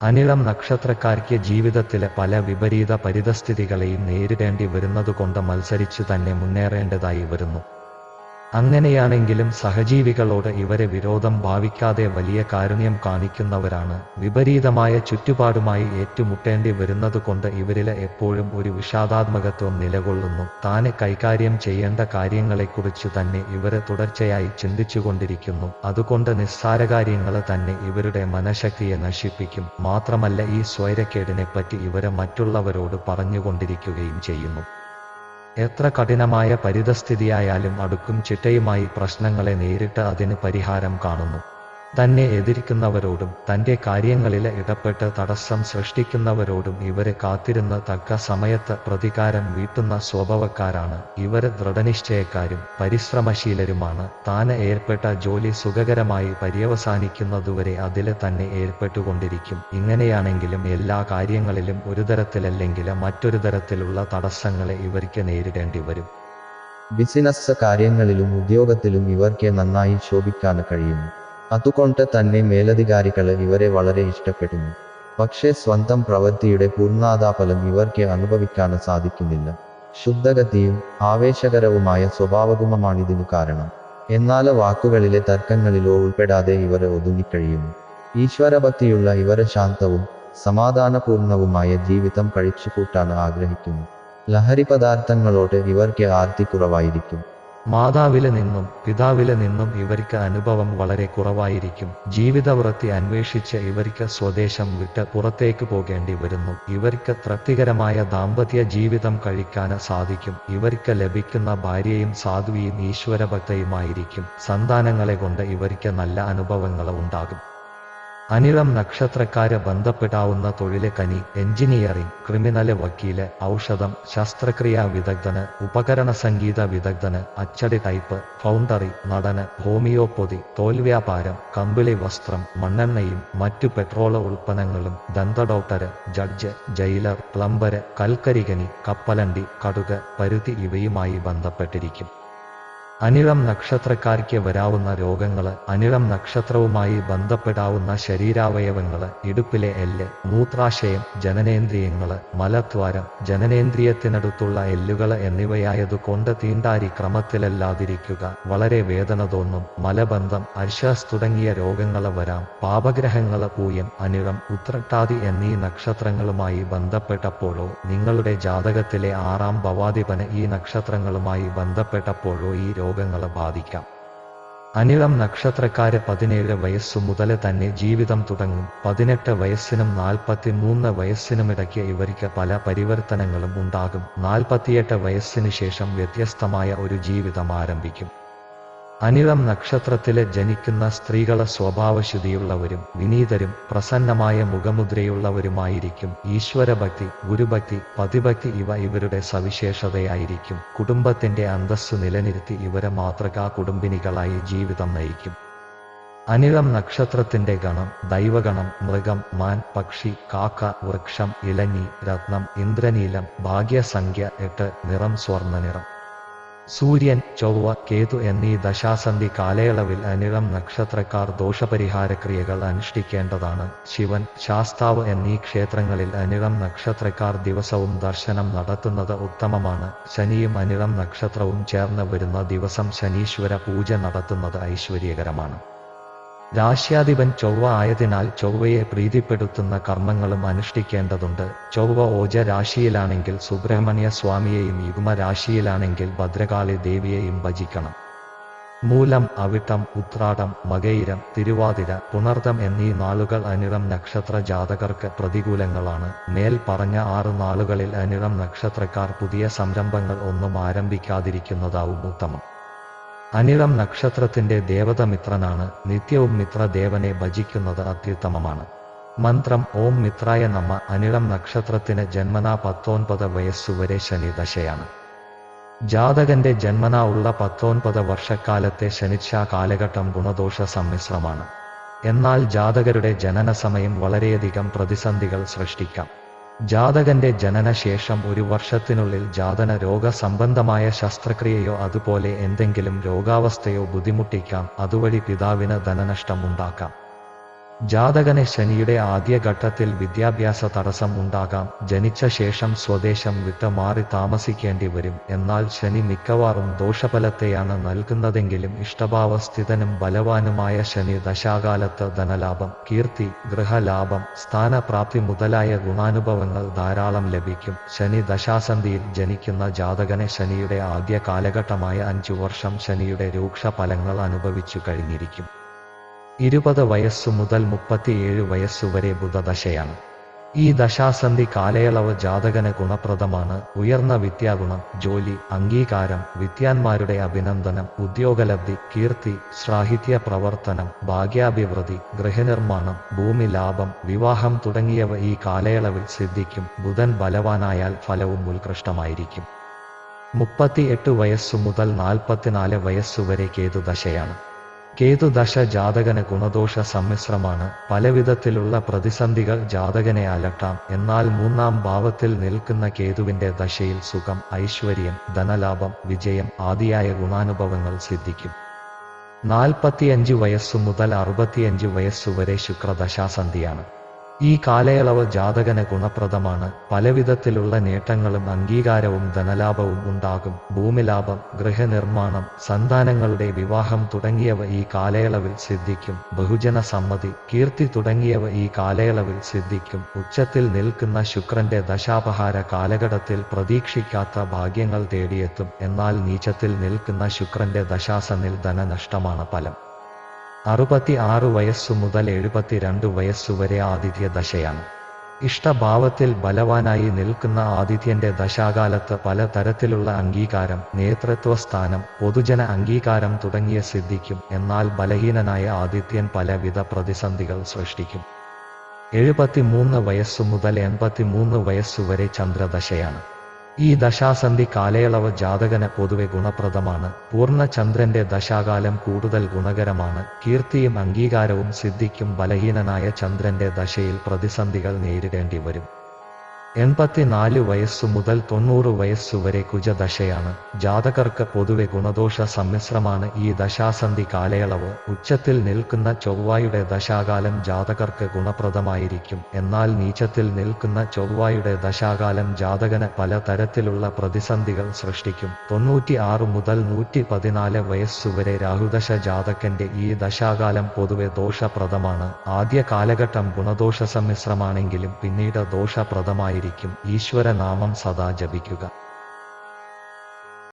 അനിഴം നക്ഷത്രക്കാർക്ക് ജീവിതത്തിലെ പല വിപരീത പരിതസ്ഥിതികളെയും നേരിടേണ്ടി വരുന്നതുകൊണ്ട് മത്സരിച്ചു തന്നെ മുന്നേറേണ്ടതായി വരുന്നു. അങ്ങനെയാണെങ്കിലും സഹജീവികളോട് ഇവരെ വിരോധം ഭാവിക്കാതെ വലിയ കാരുണ്യം കാണിക്കുന്നവരാണ്. വിപരീതമായ ചുറ്റുപാടുമായി ഏറ്റുമുട്ടേണ്ടി വരുന്നതുകൊണ്ട് ഇവരിലെ എപ്പോഴും ഒരു വിഷാദാത്മകത്വം നിലകൊള്ളുന്നു. താനെ കൈകാര്യം ചെയ്യേണ്ട കാര്യങ്ങളെക്കുറിച്ച് തന്നെ ഇവർ തുടർച്ചയായി ചിന്തിച്ചുകൊണ്ടിരിക്കുന്നു. അതുകൊണ്ട് നിസ്സാരകാര്യങ്ങൾ തന്നെ ഇവരുടെ മനഃശക്തിയെ നശിപ്പിക്കും. മാത്രമല്ല ഈ സ്വൈരക്കേടിനെപ്പറ്റി ഇവരെ മറ്റുള്ളവരോട് പറഞ്ഞുകൊണ്ടിരിക്കുകയും ചെയ്യുന്നു. എത്ര കഠിനമായ പരിതസ്ഥിതിയായാലും അടുക്കും ചിട്ടയുമായി പ്രശ്നങ്ങളെ നേരിട്ട് അതിന് പരിഹാരം കാണുന്നു. തന്നെ എതിരിക്കുന്നവരോടും തന്റെ കാര്യങ്ങളിൽ ഇടപെട്ട് തടസ്സം സൃഷ്ടിക്കുന്നവരോടും ഇവരെ കാത്തിരുന്ന തക്ക സമയത്ത് പ്രതികാരം വീട്ടുന്ന സ്വഭാവക്കാരാണ്. ഇവർ ദൃഢനിശ്ചയക്കാരും പരിശ്രമശീലരുമാണ്. താന് ഏർപ്പെട്ട ജോലി സുഖകരമായി പര്യവസാനിക്കുന്നതുവരെ അതിൽ തന്നെ ഏർപ്പെട്ടുകൊണ്ടിരിക്കും. ഇങ്ങനെയാണെങ്കിലും എല്ലാ കാര്യങ്ങളിലും ഒരു തരത്തിലല്ലെങ്കിൽ മറ്റൊരു തരത്തിലുള്ള തടസ്സങ്ങളെ ഇവർക്ക് നേരിടേണ്ടി വരും. ബിസിനസ് കാര്യങ്ങളിലും ഉദ്യോഗത്തിലും ഇവർക്ക് നന്നായി ശോഭിക്കാൻ കഴിയുന്നു. അതുകൊണ്ട് തന്നെ മേലധികാരികൾ ഇവരെ വളരെ ഇഷ്ടപ്പെടുന്നു. പക്ഷേ സ്വന്തം പ്രവൃത്തിയുടെ പൂർണാതാഫലം ഇവർക്ക് അനുഭവിക്കാൻ സാധിക്കുന്നില്ല. ശുദ്ധഗതിയും ആവേശകരവുമായ സ്വഭാവഗുണമാണിതിനു കാരണം. എന്നാൽ വാക്കുകളിലെ തർക്കങ്ങളിലോ ഉൾപ്പെടാതെ ഇവർ ഒതുങ്ങിക്കഴിയുന്നു. ഈശ്വരഭക്തിയുള്ള ഇവർ ശാന്തവും സമാധാനപൂർണവുമായ ജീവിതം കഴിച്ചുകൂട്ടാൻ ആഗ്രഹിക്കുന്നു. ലഹരി പദാർത്ഥങ്ങളോട് ഇവർക്ക് ആർത്തി കുറവായിരിക്കും. മാതാവിൽ നിന്നും പിതാവിലെ നിന്നും ഇവർക്ക് അനുഭവം വളരെ കുറവായിരിക്കും. ജീവിതവൃത്തി അന്വേഷിച്ച് ഇവർക്ക് സ്വദേശം വിട്ട് പുറത്തേക്ക് പോകേണ്ടി വരുന്നു. ഇവർക്ക് തൃപ്തികരമായ ദാമ്പത്യ ജീവിതം കഴിക്കാൻ സാധിക്കും. ഇവർക്ക് ലഭിക്കുന്ന ഭാര്യയും സാധുവിയും ഈശ്വരഭക്തയുമായിരിക്കും. സന്താനങ്ങളെ കൊണ്ട് ഇവർക്ക് നല്ല അനുഭവങ്ങൾ ഉണ്ടാകും. അനിഴം നക്ഷത്രക്കാര് ബന്ധപ്പെടാവുന്ന തൊഴിലെ കനി എഞ്ചിനീയറിംഗ് ക്രിമിനൽ വക്കീൽ ഔഷധം ശസ്ത്രക്രിയാ വിദഗ്ധന് ഉപകരണ സംഗീത വിദഗ്ധന് അച്ചടി ടൈപ്പ് ഫൗണ്ടറി നടന് ഹോമിയോപ്പതി തോൽവ്യാപാരം കമ്പിളി വസ്ത്രം മണ്ണെണ്ണയും മറ്റു പെട്രോൾ ഉൽപ്പന്നങ്ങളും ദന്ത ഡോക്ടര് ജഡ്ജ് ജയിലർ പ്ലംബര് കൽക്കരികനി കപ്പലണ്ടി കടുക് പരുത്തി ഇവയുമായി ബന്ധപ്പെട്ടിരിക്കും. അനിഴം നക്ഷത്രക്കാർക്ക് വരാവുന്ന രോഗങ്ങൾ അനിഴം നക്ഷത്രവുമായി ബന്ധപ്പെടാവുന്ന ശരീരാവയവങ്ങൾ ഇടുപ്പിലെ എല്ല് മൂത്രാശയം ജനനേന്ദ്രിയങ്ങൾ മലദ്വാരം ജനനേന്ദ്രിയത്തിനടുത്തുള്ള എല്ലുകൾ എന്നിവയായതുകൊണ്ട് തീണ്ടാരി ക്രമത്തിലല്ലാതിരിക്കുക. വളരെ വേദന തോന്നും മലബന്ധം അർശാസ് തുടങ്ങിയ രോഗങ്ങൾ വരാം. പാപഗ്രഹങ്ങൾ പൂയം അനിഴം ഉത്രട്ടാതി എന്നീ നക്ഷത്രങ്ങളുമായി ബന്ധപ്പെട്ടപ്പോഴോ നിങ്ങളുടെ ജാതകത്തിലെ ആറാം ഭവാധിപന് ഈ നക്ഷത്രങ്ങളുമായി ബന്ധപ്പെട്ടപ്പോഴോ ഈ രോഗങ്ങളെ ബാധിക്കാം. അനിളം നക്ഷത്രക്കാര് പതിനേഴ് വയസ്സു മുതൽ തന്നെ ജീവിതം തുടങ്ങും. പതിനെട്ട് വയസ്സിനും നാൽപ്പത്തിമൂന്ന് വയസ്സിനുമിടയ്ക്ക് ഇവർക്ക് പല പരിവർത്തനങ്ങളും ഉണ്ടാകും. നാൽപ്പത്തിയെട്ട് വയസ്സിനു ശേഷം വ്യത്യസ്തമായ ഒരു ജീവിതം ആരംഭിക്കും. അനിഴം നക്ഷത്രത്തിലെ ജനിക്കുന്ന സ്ത്രീകളെ സ്വഭാവശുദ്ധിയുള്ളവരും വിനീതരും പ്രസന്നമായ മുഖമുദ്രയുള്ളവരുമായിരിക്കും. ഈശ്വരഭക്തി ഗുരുഭക്തി പതിഭക്തി ഇവ ഇവരുടെ സവിശേഷതയായിരിക്കും. കുടുംബത്തിന്റെ അന്തസ്സു നിലനിർത്തി ഇവരെ മാതൃകാ കുടുംബിനികളായി ജീവിതം നയിക്കും. അനിഴം നക്ഷത്രത്തിന്റെ ഗണം ദൈവഗണം മൃഗം മാൻ പക്ഷി കാക്ക വൃക്ഷം ഇലഞ്ഞി രത്നം ഇന്ദ്രനീലം ഭാഗ്യസംഖ്യ എട്ട് നിറം സ്വർണ നിറം സൂര്യൻ ചൊവ്വ കേതു എന്നീ ദശാസന്ധി കാലയളവിൽ അനിളം നക്ഷത്രക്കാർ ദോഷപരിഹാരക്രിയകൾ അനുഷ്ഠിക്കേണ്ടതാണ്. ശിവൻ ശാസ്താവ് എന്നീ ക്ഷേത്രങ്ങളിൽ അനിളം നക്ഷത്രക്കാർ ദിവസവും ദർശനം നടത്തുന്നത് ഉത്തമമാണ്. ശനിയും അനിളം നക്ഷത്രവും ചേർന്ന് വരുന്ന ദിവസം ശനീശ്വര പൂജ നടത്തുന്നത് ഐശ്വര്യകരമാണ്. രാശ്യാധിപൻ ചൊവ്വ ആയതിനാൽ ചൊവ്വയെ പ്രീതിപ്പെടുത്തുന്ന കർമ്മങ്ങളും അനുഷ്ഠിക്കേണ്ടതുണ്ട്. ചൊവ്വ ഓജ രാശിയിലാണെങ്കിൽ സുബ്രഹ്മണ്യ സ്വാമിയെയും യുഗ്മ രാശിയിലാണെങ്കിൽ ഭദ്രകാളി ദേവിയെയും ഭജിക്കണം. മൂലം അവിട്ടം ഉത്രാടം മകയിരം തിരുവാതിര പുണർദം എന്നീ നാളുകൾ അനിറം നക്ഷത്ര ജാതകർക്ക് പ്രതികൂലങ്ങളാണ്. മേൽ പറഞ്ഞ ആറ് നാളുകളിൽ അനിറം നക്ഷത്രക്കാർ പുതിയ സംരംഭങ്ങൾ ഒന്നും ആരംഭിക്കാതിരിക്കുന്നതാവും ഉത്തമം. അനിഴം നക്ഷത്രത്തിന്റെ ദേവത ദേവതമിത്രനാണ്. നിത്യവും മിത്രദേവനെ ഭജിക്കുന്നത് അത്യുത്തമമാണ്. മന്ത്രം ഓം മിത്രായ നമ്മ അനിഴം നക്ഷത്രത്തിന് ജന്മനാ പത്തൊൻപത് വയസ്സുവരെ ശനി ദശയാണ് ജാതകന്റെ ജന്മനാ ഉള്ള പത്തൊൻപത് വർഷക്കാലത്തെ ശനിച്ചാ കാലഘട്ടം ഗുണദോഷ സമ്മിശ്രമാണ്. എന്നാൽ ജാതകരുടെ ജനനസമയം വളരെയധികം പ്രതിസന്ധികൾ സൃഷ്ടിക്കാം. ജാതകന്റെ ജനനശേഷം ഒരു വർഷത്തിനുള്ളിൽ ജാതന രോഗസംബന്ധമായ ശസ്ത്രക്രിയയോ അതുപോലെ എന്തെങ്കിലും രോഗാവസ്ഥയോ ബുദ്ധിമുട്ടിക്കാം. അതുവഴി പിതാവിന് ധനനഷ്ടം ഉണ്ടാക്കാം ജാതകന് ശനിയുടെ ആദ്യഘട്ടത്തിൽ വിദ്യാഭ്യാസ തടസ്സം ഉണ്ടാകാം. ജനിച്ച ശേഷം സ്വദേശം വിട്ട് മാറി താമസിക്കേണ്ടി വരും. എന്നാൽ ശനി മിക്കവാറും ദോഷഫലത്തെയാണ് നൽകുന്നതെങ്കിലും ഇഷ്ടഭാവസ്ഥിതനും ബലവാനുമായ ശനി ദശാകാലത്ത് ധനലാഭം കീർത്തി ഗൃഹലാഭം സ്ഥാനപ്രാപ്തി മുതലായ ഗുണാനുഭവങ്ങൾ ധാരാളം ലഭിക്കും. ശനി ദശാസന്ധിയിൽ ജനിക്കുന്ന ജാതകനെ ശനിയുടെ ആദ്യ കാലഘട്ടമായ അഞ്ചു വർഷം ശനിയുടെ രൂക്ഷ ഫലങ്ങൾ അനുഭവിച്ചു കഴിഞ്ഞിരിക്കും. ഇരുപത് വയസ്സു മുതൽ മുപ്പത്തിയേഴ് വയസ്സുവരെ ബുധദശയാണ്. ഈ ദശാസന്ധി കാലയളവ് ജാതകന് ഗുണപ്രദമാണ്. ഉയർന്ന വിദ്യാഗുണം ജോലി അംഗീകാരം വിദ്യാന്മാരുടെ അഭിനന്ദനം ഉദ്യോഗലബ്ധി കീർത്തി സാഹിത്യ പ്രവർത്തനം ഭാഗ്യാഭിവൃദ്ധി ഗൃഹനിർമ്മാണം ഭൂമി ലാഭം വിവാഹം തുടങ്ങിയവ ഈ കാലയളവിൽ സിദ്ധിക്കും. ബുധൻ ബലവാനായാൽ ഫലവും ഉത്കൃഷ്ടമായിരിക്കും. മുപ്പത്തിയെട്ട് വയസ്സു മുതൽ നാൽപ്പത്തിനാല് വയസ്സുവരെ കേതുദശയാണ് കേതുദശ ജാതകന് ഗുണദോഷ സമ്മിശ്രമാണ് പലവിധത്തിലുള്ള പ്രതിസന്ധികൾ ജാതകനെ അലട്ടാം. എന്നാൽ മൂന്നാം ഭാവത്തിൽ നിൽക്കുന്ന കേതുവിന്റെ ദശയിൽ സുഖം ഐശ്വര്യം ധനലാഭം വിജയം ആദിയായ ഗുണാനുഭവങ്ങൾ സിദ്ധിക്കും. നാൽപ്പത്തിയഞ്ച് വയസ്സു മുതൽ അറുപത്തിയഞ്ച് വയസ്സുവരെ ശുക്രദശാസന്ധിയാണ്. ഈ കാലയളവ് ജാതകന് ഗുണപ്രദമാണ്. പലവിധത്തിലുള്ള നേട്ടങ്ങളും അംഗീകാരവും ധനലാഭവും ഉണ്ടാകും. ഭൂമിലാഭം ഗൃഹനിർമ്മാണം സന്താനങ്ങളുടെ വിവാഹം തുടങ്ങിയവ ഈ കാലയളവിൽ സിദ്ധിക്കും. ബഹുജന സമ്മതി കീർത്തി തുടങ്ങിയവ ഈ കാലയളവിൽ സിദ്ധിക്കും. ഉച്ചത്തിൽ നിൽക്കുന്ന ശുക്രന്റെ ദശാപഹാര കാലഘട്ടത്തിൽ പ്രതീക്ഷിക്കാത്ത ഭാഗ്യങ്ങൾ തേടിയെത്തും. എന്നാൽ നീച്ചത്തിൽ നിൽക്കുന്ന ശുക്രന്റെ ദശാസനിൽ ധനനഷ്ടമാണ് ഫലം. അറുപത്തി ആറ് വയസ്സു മുതൽ എഴുപത്തിരണ്ട് വയസ്സുവരെ ആതിഥ്യ ദശയാണ്. ഇഷ്ടഭാവത്തിൽ ബലവാനായി നിൽക്കുന്ന ആതിഥ്യന്റെ ദശാകാലത്ത് പല തരത്തിലുള്ള അംഗീകാരം നേതൃത്വസ്ഥാനം പൊതുജന അംഗീകാരം തുടങ്ങിയ സിദ്ധിക്കും എന്നാൽ ബലഹീനനായ ആതിഥ്യൻ പലവിധ പ്രതിസന്ധികൾ സൃഷ്ടിക്കും. എഴുപത്തിമൂന്ന് വയസ്സു മുതൽ എൺപത്തിമൂന്ന് വയസ്സുവരെ ചന്ദ്രദശയാണ്. ഈ ദശാസന്ധി കാലയളവ് ജാതകന് പൊതുവെ ഗുണപ്രദമാണ്. പൂർണചന്ദ്രന്റെ ദശാകാലം കൂടുതൽ ഗുണകരമാണ്. കീർത്തിയും അംഗീകാരവും സിദ്ധിക്കും ബലഹീനനായ ചന്ദ്രന്റെ ദശയിൽ പ്രതിസന്ധികൾ നേരിടേണ്ടി വരും എൺപത്തിനാല് വയസ്സു മുതൽ തൊണ്ണൂറ് വയസ്സുവരെ കുജദശയാണ്. ജാതകർക്ക് പൊതുവെ ഗുണദോഷ സമ്മിശ്രമാണ്. ഈ ദശാസന്ധി കാലയളവ് ഉച്ചത്തിൽ നിൽക്കുന്ന ചൊവ്വായുടെ ദശാകാലം ജാതകർക്ക് ഗുണപ്രദമായിരിക്കും. എന്നാൽ നീച്ചത്തിൽ നിൽക്കുന്ന ചൊവ്വായുടെ ദശാകാലം ജാതകന് പലതരത്തിലുള്ള പ്രതിസന്ധികൾ സൃഷ്ടിക്കും. തൊണ്ണൂറ്റി ആറ് മുതൽ നൂറ്റി പതിനാല് വയസ്സുവരെ രാഹുദശ ജാതകന്റെ ഈ ദശാകാലം പൊതുവെ ദോഷപ്രദമാണ്. ആദ്യ കാലഘട്ടം ഗുണദോഷ സമ്മിശ്രമാണെങ്കിലും പിന്നീട് ദോഷപ്രദമായിരിക്കും. ഈശ്വരനാമം സദാ ജപിക്കുക.